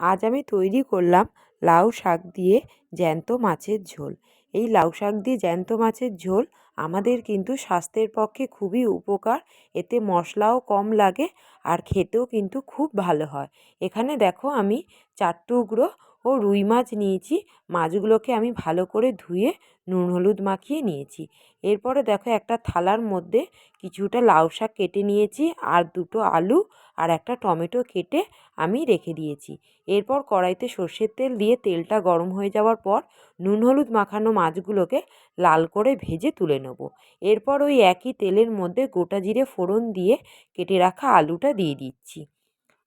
আজ আমি তৈরি করলাম লাউ শাক দিয়ে জ্যান্ত মাছের ঝোল। এই লাউ শাক দিয়ে জ্যান্ত মাছের ঝোল আমাদের কিন্তু স্বাস্থ্যের পক্ষে খুবই উপকার। এতে মশলাও কম লাগে আর খেতেও কিন্তু খুব ভালো হয়। এখানে দেখো আমি চার টুকরো ও রুই মাছ নিয়েছি। মাছগুলোকে আমি ভালো করে ধুয়ে নুন হলুদ মাখিয়ে নিয়েছি। এরপরে দেখো একটা থালার মধ্যে কিছুটা লাউ শাক কেটে নিয়েছি আর দুটো আলু আর একটা টমেটো কেটে আমি রেখে দিয়েছি। এরপর কড়াইতে সর্ষের তেল দিয়ে তেলটা গরম হয়ে যাওয়ার পর নুন হলুদ মাখানো মাছগুলোকে লাল করে ভেজে তুলে নেব। এরপর ওই একই তেলের মধ্যে গোটা জিরে ফোড়ন দিয়ে কেটে রাখা আলুটা দিয়ে দিচ্ছি।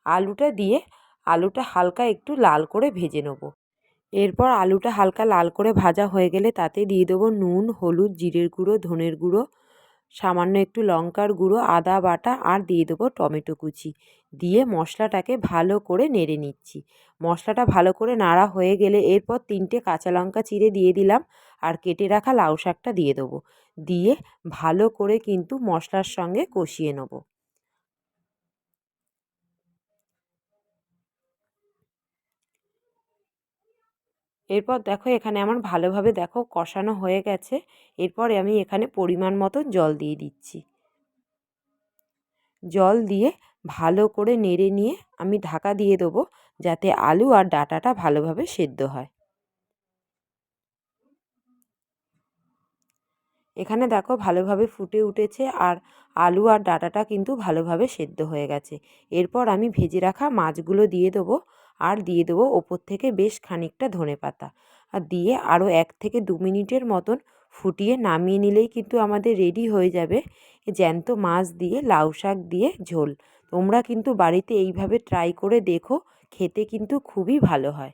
আলুটা দিয়ে আলুটা হালকা একটু লাল করে ভেজে নেব। এরপর আলুটা হালকা লাল করে ভাজা হয়ে গেলে তাতে দিয়ে দেবো নুন, হলুদ, জিরের গুঁড়ো, ধনের গুঁড়ো, সামান্য একটু লঙ্কার গুঁড়ো, আদা বাটা আর দিয়ে দেবো টমেটো কুচি। দিয়ে মশলাটাকে ভালো করে নেড়ে নিচ্ছি। মশলাটা ভালো করে নাড়া হয়ে গেলে এরপর তিনটে কাঁচা লঙ্কা চিড়ে দিয়ে দিলাম আর কেটে রাখা লাউ শাকটা দিয়ে দেবো। দিয়ে ভালো করে কিন্তু মশলার সঙ্গে কষিয়ে নেব। এরপর দেখো এখানে আমার ভালোভাবে দেখো কষানো হয়ে গেছে। এরপরে আমি এখানে পরিমাণ মতো জল দিয়ে দিচ্ছি। জল দিয়ে ভালো করে নেড়ে নিয়ে আমি ঢাকা দিয়ে দেবো যাতে আলু আর ডাটাটা ভালোভাবে সেদ্ধ হয়। এখানে দেখো ভালোভাবে ফুটে উঠেছে আর আলু আর ডাটাটা কিন্তু ভালোভাবে সেদ্ধ হয়ে গেছে। এরপর আমি ভেজে রাখা মাছগুলো দিয়ে দেবো। আর দিয়ে দেবো ওপর থেকে বেশ খানিকটা ধনে পাতা। আর দিয়ে আরও এক থেকে দু মিনিটের মতন ফুটিয়ে নামিয়ে নিলেই কিন্তু আমাদের রেডি হয়ে যাবে জ্যান্ত মাছ দিয়ে, লাউ শাক দিয়ে ঝোল। তোমরা কিন্তু বাড়িতে এইভাবে ট্রাই করে দেখো, খেতে কিন্তু খুবই ভালো হয়।